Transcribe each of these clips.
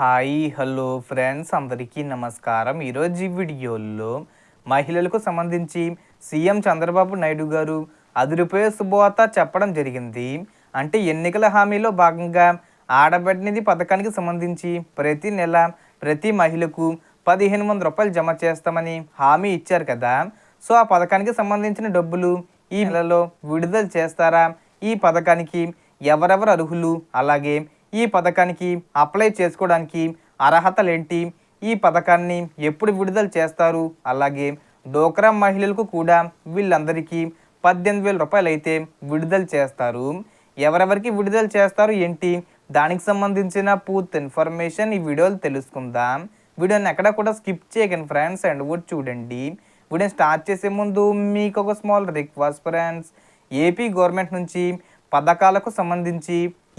Hi hello friends అందరికీ నమస్కారం. ఈరోజు ఈ వీడియోలో మహిళలకు సంబంధించి సీఎం చంద్రబాబు నాయుడు గారు అదిరిపోయే శుభవార్త చెప్పడం జరిగింది. అంటే ఎన్నికల హామీలో భాగంగా ఆడబడినది పథకానికి సంబంధించి ప్రతి నెల ప్రతి మహిళకు పదిహేను వందల రూపాయలు జమ చేస్తామని హామీ ఇచ్చారు కదా. సో ఆ పథకానికి సంబంధించిన డబ్బులు ఈ నెలలో విడుదల చేస్తారా? ఈ పథకానికి ఎవరెవరు అర్హులు? అలాగే ఈ పథకానికి అప్లై చేసుకోవడానికి అర్హతలేంటి? ఈ పథకాన్ని ఎప్పుడు విడుదల చేస్తారు? అలాగే డోక్రా మహిళలకు కూడా వీళ్ళందరికీ పద్దెనిమిది వేల రూపాయలు అయితే విడుదల చేస్తారు. ఎవరెవరికి విడుదల చేస్తారు ఏంటి? దానికి సంబంధించిన పూర్తి ఇన్ఫర్మేషన్ ఈ వీడియోలు తెలుసుకుందాం. వీడియోని ఎక్కడ కూడా స్కిప్ చేయకండి ఫ్రెండ్స్ అండ్ కూడా చూడండి. వీడియోని స్టార్ట్ చేసే ముందు మీకు ఒక small request friends. AP government నుంచి పథకాలకు సంబంధించి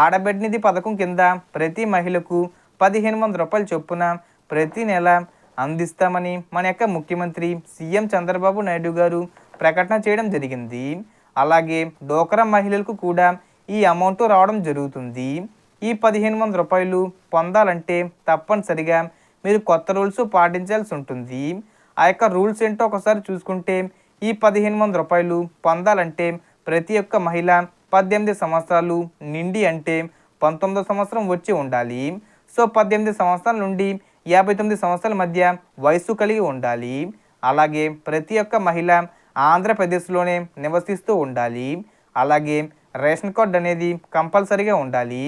ఆడబిడ్డనిధి పథకం కింద ప్రతి మహిళకు పదిహేను వందల రూపాయల చొప్పున ప్రతి నెల అందిస్తామని మన యొక్క ముఖ్యమంత్రి సీఎం చంద్రబాబు నాయుడు గారు ప్రకటన చేయడం జరిగింది. అలాగే డోకరా మహిళలకు కూడా ఈ అమౌంట్ రావడం జరుగుతుంది. ఈ పదిహేను వందల రూపాయలు పొందాలంటే తప్పనిసరిగా మీరు కొత్త రూల్స్ పాటించాల్సి ఉంటుంది. ఆ యొక్క రూల్స్ ఏంటో ఒకసారి చూసుకుంటే ఈ పదిహేను వందల రూపాయలు పొందాలంటే ప్రతి ఒక్క మహిళ పద్దెనిమిది సంవత్సరాలు నిండి అంటే పంతొమ్మిదో సంవత్సరం వచ్చి ఉండాలి. సో పద్దెనిమిది సంవత్సరాల నుండి యాభై తొమ్మిది సంవత్సరాల మధ్య వయసు కలిగి ఉండాలి. అలాగే ప్రతి ఒక్క మహిళ ఆంధ్రప్రదేశ్లోనే నివసిస్తూ ఉండాలి. అలాగే రేషన్ కార్డ్ అనేది కంపల్సరీగా ఉండాలి.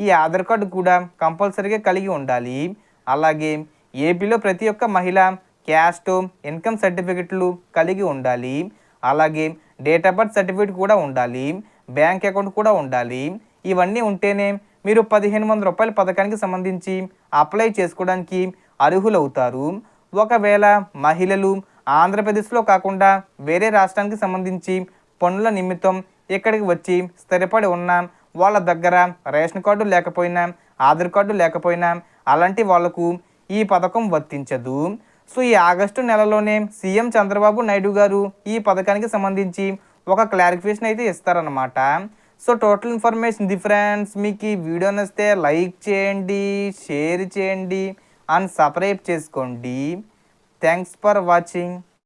ఈ ఆధార్ కార్డు కూడా కంపల్సరీగా కలిగి ఉండాలి. అలాగే ఏపీలో ప్రతి ఒక్క మహిళ క్యాస్ట్ ఇన్కమ్ సర్టిఫికెట్లు కలిగి ఉండాలి. అలాగే డేట్ ఆఫ్ బర్త్ సర్టిఫికేట్ కూడా ఉండాలి. బ్యాంక్ అకౌంట్ కూడా ఉండాలి. ఇవన్నీ ఉంటేనే మీరు పదిహేను వందల రూపాయల పథకానికి సంబంధించి అప్లై చేసుకోవడానికి అర్హులవుతారు. ఒకవేళ మహిళలు ఆంధ్రప్రదేశ్లో కాకుండా వేరే రాష్ట్రానికి సంబంధించి పనుల నిమిత్తం ఇక్కడికి వచ్చి స్థిరపడి ఉన్న వాళ్ళ దగ్గర రేషన్ కార్డు లేకపోయినా ఆధార్ కార్డు లేకపోయినా అలాంటి వాళ్ళకు ఈ పథకం వర్తించదు. సో ఈ ఆగస్టు నెలలోనే సీఎం చంద్రబాబు నాయుడు గారు ఈ పథకానికి సంబంధించి ఒక క్లారిఫికేషన్ అయితే ఇస్తారనమాట సో టోటల్ ఇన్ఫర్మేషన్ డిఫరెన్స్ మీకు ఈ వీడియో నచ్చితే లైక్ చేయండి షేర్ చేయండి అండ్ సబ్స్క్రైబ్ చేసుకోండి. Thanks for watching